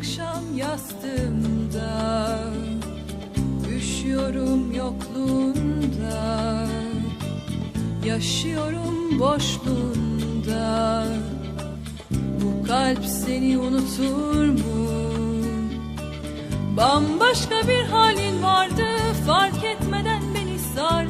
akşam yastığımda Üşüyorum yokluğunda Yaşıyorum boşluğunda Bu kalp seni unutur mu? Bambaşka bir halin vardı Fark etmeden beni sardı